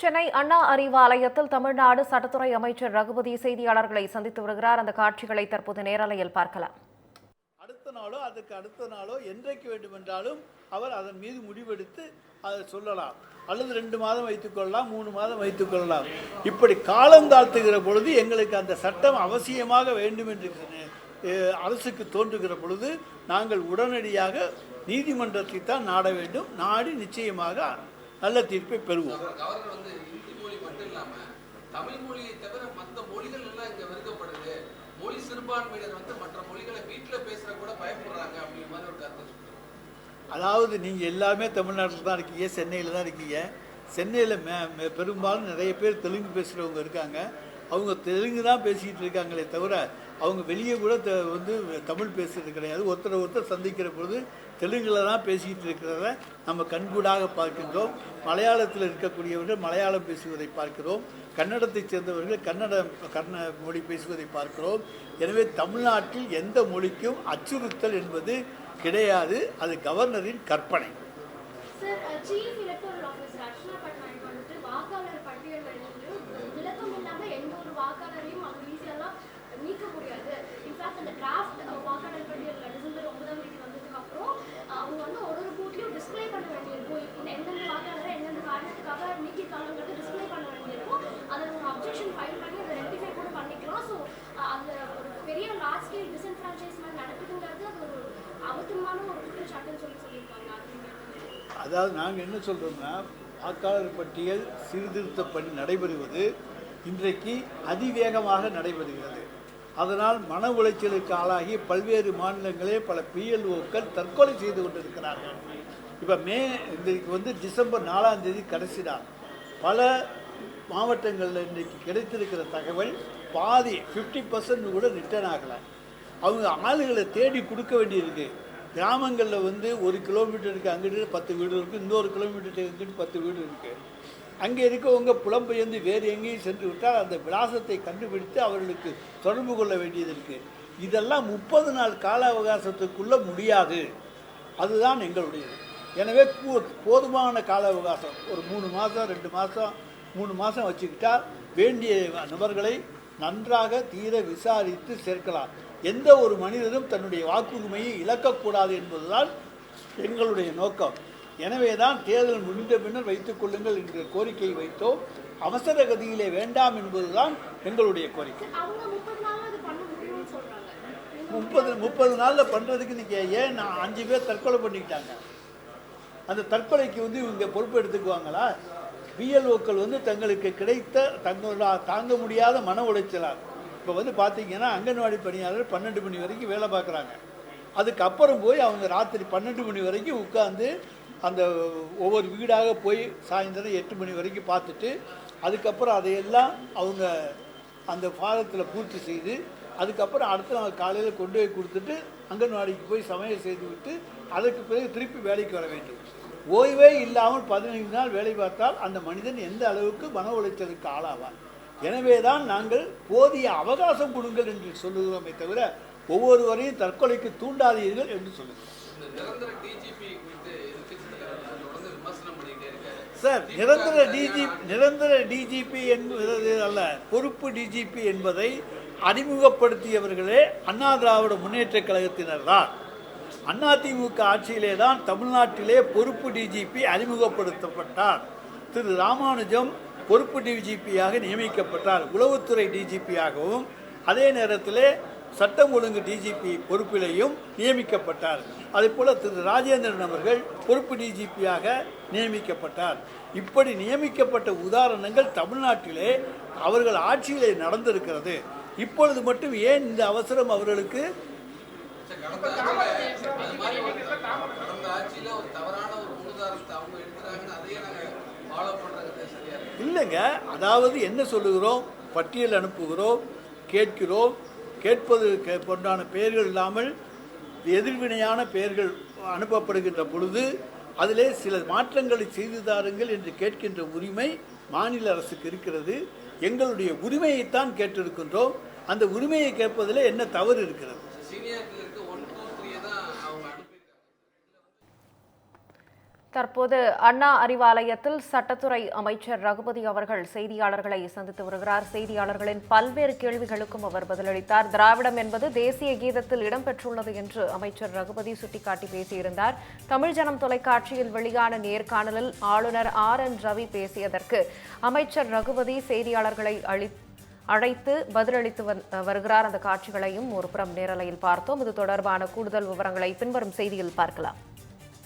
சென்னை அண்ணா அறிவாலயத்தில் தமிழ்நாடு சட்டத்துறை அமைச்சர் ரகுபதி செய்தியாளர்களை சந்தித்து வருகிறார். அந்த காட்சிகளை தற்போது நேரலையில் பார்க்கலாம். அடுத்த நாளோ அதுக்கு அடுத்த நாளோ என்றைக்கு வேண்டுமென்றாலும் அவர் அதன் மீது முடிவெடுத்து அதை சொல்லலாம். அல்லது ரெண்டு மாதம் வைத்துக்கொள்ளலாம் மூணு மாதம் வைத்துக்கொள்ளலாம் இப்படி காலம் தாழ்த்துகிற பொழுது எங்களுக்கு அந்த சட்டம் அவசியமாக வேண்டும் என்று அரசுக்கு தோன்றுகிற பொழுது நாங்கள் உடனடியாக நீதிமன்றத்தை தான் நாட வேண்டும். நாடி நிச்சயமாக நல்ல தீர்ப்பை பெறுவோம். கவர்னர் வந்து இந்தி மொழி மட்டும் இல்லாம தமிழ் மொழியை தவிர மற்ற மொழிகள் எல்லாம் இங்க வெறுக்கப்படுது. மொழி சிறுபான்மையினர் வந்து மற்ற மொழிகளை வீட்டுல பேசுற கூட பயப்படுறாங்க அப்படிங்கிற மாதிரி ஒரு கருத்து சொல்றாரு. அதாவது நீங்கள் எல்லாமே தமிழ்நாட்டில் தான் இருக்கீங்க சென்னையில் தான் இருக்கீங்க. சென்னையில் மே- பெரும்பாலும் நிறைய பேர் தெலுங்கு பேசுகிறவங்க இருக்காங்க. அவங்க தெலுங்கு தான் பேசிக்கிட்டு இருக்காங்களே தவிர அவங்க வெளியே கூட த வந்து தமிழ் பேசுறது கிடையாது. ஒருத்தர் ஒருத்தர் சந்திக்கிற பொழுது தெலுங்கில் தான் பேசிக்கிட்டு இருக்கிறத நம்ம கண்கூடாக பார்க்கின்றோம். மலையாளத்தில் இருக்கக்கூடியவர்கள் மலையாளம் பேசுவதை பார்க்கிறோம். கன்னடத்தைச் சேர்ந்தவர்கள் கன்னட கர்ண மொழி பேசுவதை பார்க்கிறோம். எனவே தமிழ்நாட்டில் எந்த மொழிக்கும் அச்சுறுத்தல் என்பது கிடையாது. அது கவர்னரின் கற்பனை sir chief electoral officer Archana Patnaik வந்துட்டு வாக்காளர் பட்டியல் வெளியிட்டு விளக்கம் இல்லாம எந்த ஒரு வாக்காளரையும் அவங்க ஈஸியெல்லாம் நீக்க முடியாது இன்ஃபேக்ட் அந்த டிராஃப்ட் வாக்காளர் பட்டியல் டிசம்பர் ஒன்பதாம் தேதி வந்ததுக்கு அப்புறம் அஹ், அவங்க வந்து ஒரு ஒரு பூட்லையும் டிஸ்ப்ளே பண்ண வேண்டியிருக்கும் இப்போ எந்தெந்த வாக்காளரை எந்தெந்த காரணத்துக்காக நீக்கிருக்காங்கிறது டிஸ்ப்ளே பண்ண வேண்டியிருக்கும் அதை அவங்க அப்ஜெக்ஷன் ஃபைல் பண்ணி அதை ரெக்டிஃபை கூட பண்ணிக்கலாம் ஸோ அந்த ஒரு பெரிய லார்ஜ் ஸ்கேல் டிஸ்என்ஃப்ரான்ச்சைஸ்மெண்ட் நடக்குதுங்கிறது அது ஒரு அவசரமான ஒரு குற்றச்சாட்டுன்னு சொல்லி சொல்லியிருக்காங்க அது நீங்க என்ன நினைக்கிறீங்க? அதாவது நாங்கள் என்ன சொல்கிறோம்னா வாக்காளர் பட்டியல் சீர்திருத்த பணி நடைபெறுவது இன்றைக்கு அதிவேகமாக நடைபெறுகிறது. அதனால் மன உளைச்சலுக்கு ஆளாகி பல்வேறு மாநிலங்களே பல பிஎல்ஓக்கள் தற்கொலை செய்து கொண்டிருக்கிறார்கள். இப்போ மே இன்றைக்கு வந்து டிசம்பர் நாலாம் தேதி கடைசி நாள். பல மாவட்டங்களில் இன்றைக்கு கிடைத்திருக்கிற தகவல் பாதி ஃபிஃப்டி பர்சன்ட் கூட ரிட்டர்ன் ஆகலை. அவங்க ஆளுகளை தேடி கொடுக்க வேண்டியிருக்கு. கிராமங்களில் வந்து ஒரு கிலோமீட்டருக்கு அங்கிட்டு பத்து வீடு இருக்குது இன்னொரு கிலோமீட்டருக்கு அங்கிட்டு பத்து வீடு இருக்குது அங்கே இருக்கவங்க புலம்பெயர்ந்து வேறு எங்கேயும் சென்று விட்டால் அந்த விலாசத்தை கண்டுபிடித்து அவர்களுக்கு தொடர்பு கொள்ள வேண்டியது இருக்குது இதெல்லாம் முப்பது நாள் கால அவகாசத்துக்குள்ளே முடியாது. அதுதான் எங்களுடையது. எனவே போதுமான கால அவகாசம். ஒரு மூணு மாதம் ரெண்டு மாதம் மூணு மாதம் வச்சுக்கிட்டால் வேண்டிய நபர்களை நன்றாக தீர விசாரித்து சேர்க்கலாம். எந்த ஒரு மனிதனும் தன்னுடைய வாக்குரிமையை இழக்கக்கூடாது என்பதுதான் எங்களுடைய நோக்கம். எனவே தான் தேர்தல் முடிந்த பின்னர் வைத்துக் கொள்ளுங்கள் என்கிற கோரிக்கையை வைத்தோம். அவசர கதியிலே வேண்டாம் என்பதுதான் எங்களுடைய கோரிக்கை. முப்பது முப்பது நாளில் பண்ணுறதுக்கு நீங்கள் ஏன் நான் அஞ்சு பேர் தற்கொலை பண்ணிக்கிட்டாங்க அந்த தற்கொலைக்கு வந்து இவங்க பொறுப்பு எடுத்துக்குவாங்களா? பிஎல்ஓக்கள் வந்து தங்களுக்கு கிடைத்த தங்களோட தாங்க முடியாத மன உளைச்சலால். இப்போ வந்து பார்த்தீங்கன்னா அங்கன்வாடி பணியாளர் பன்னெண்டு மணி வரைக்கும் வேலை பார்க்குறாங்க. அதுக்கப்புறம் போய் அவங்க ராத்திரி பன்னெண்டு மணி வரைக்கும் உட்காந்து அந்த ஒவ்வொரு வீடாக போய் சாயந்தரம் எட்டு மணி வரைக்கும் பார்த்துட்டு அதுக்கப்புறம் அதையெல்லாம் அவங்க அந்த ஃபாரத்தில் பூர்த்தி செய்து அதுக்கப்புறம் அடுத்த நாள் காலையில் கொண்டு போய் கொடுத்துட்டு அங்கன்வாடிக்கு போய் சமையல் செய்து விட்டு அதற்கு பிறகு திருப்பி வேலைக்கு வர வேண்டும். ஓய்வே இல்லாமல் பதினைந்து நாள் வேலை பார்த்தால் அந்த மனிதன் எந்த அளவுக்கு மன உளைச்சலுக்கு ஆளாவார் எனவே தான் நாங்கள் போதிய அவகாசம் கொடுங்கள் என்று சொல்லுகிறோமே தவிர ஒவ்வொருவரையும் தற்கொலைக்கு தூண்டாதீர்கள் என்று சொல்லுகிறோம். சார் நிரந்தர டிஜி நிரந்தர டிஜிபி என்பது அல்ல பொறுப்பு டிஜிபி என்பதை அறிமுகப்படுத்தியவர்களே அண்ணா திராவிட முன்னேற்றக் கழகத்தினர் தான் அதிமுக ஆட்சியிலே தான் தமிழ்நாட்டிலே பொறுப்பு டிஜிபி அறிமுகப்படுத்தப்பட்டார். திரு ராமானுஜம் பொறுப்பு டிஜிபியாக நியமிக்கப்பட்டார் உளவுத்துறை டிஜிபியாகவும் அதே நேரத்தில் சட்டம் ஒழுங்கு டிஜிபி பொறுப்பிலையும் நியமிக்கப்பட்டார். அதே போல திரு ராஜேந்திரன் அவர்கள் பொறுப்பு டிஜிபியாக நியமிக்கப்பட்டார். இப்படி நியமிக்கப்பட்ட உதாரணங்கள் தமிழ்நாட்டிலே அவர்கள் ஆட்சியிலே நடந்திருக்கிறது. இப்பொழுது மட்டும் ஏன் இந்த அவசரம் அவர்களுக்கு? கடந்த ஒரு தவறான ஒரு முன்னுதாரணத்தை அவங்க எடுக்கிறாங்கன்னு அதையே நாங்கள் ஃபாலோ பண்ணுறோம் இல்லைங்க. அதாவது என்ன சொல்லுகிறோம்? பட்டியல் அனுப்புகிறோம் கேட்கிறோம். கேட்பது கே- பெயர்கள் இல்லாமல் எதிர்வினையான பெயர்கள் அனுப்பப்படுகின்ற பொழுது அதிலே சில மாற்றங்களை செய்து தாருங்கள் என்று கேட்கின்ற உரிமை மாநில அரசுக்கு இருக்கிறது. எங்களுடைய உரிமையைத்தான் கேட்டிருக்கின்றோம். அந்த உரிமையை கேட்பதில் என்ன தவறு இருக்கிறது? தற்போது அண்ணா அறிவாலயத்தில் சட்டத்துறை அமைச்சர் ரகுபதி அவர்கள் செய்தியாளர்களை சந்தித்து வருகிறார். செய்தியாளர்களின் பல்வேறு கேள்விகளுக்கும் அவர் பதிலளித்தார். திராவிடம் என்பது தேசிய கீதத்தில் இடம்பெற்றுள்ளது என்று அமைச்சர் ரகுபதி சுட்டிக்காட்டி பேசியிருந்தார். தமிழ் ஜனம் தொலைக்காட்சியில் வெளியான நேர்காணலில் ஆளுநர் ஆர் என் ரவி பேசியதற்கு அமைச்சர் ரகுபதி செய்தியாளர்களை அளி அழைத்து பதிலளித்து வந்- வருகிறார். அந்த காட்சிகளையும் ஒருபுறம் நேரலையில் பார்த்தோம். இது தொடர்பான கூடுதல் விவரங்களை பின்வரும் செய்தியில் பார்க்கலாம்.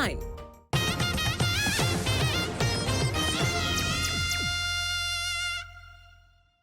nine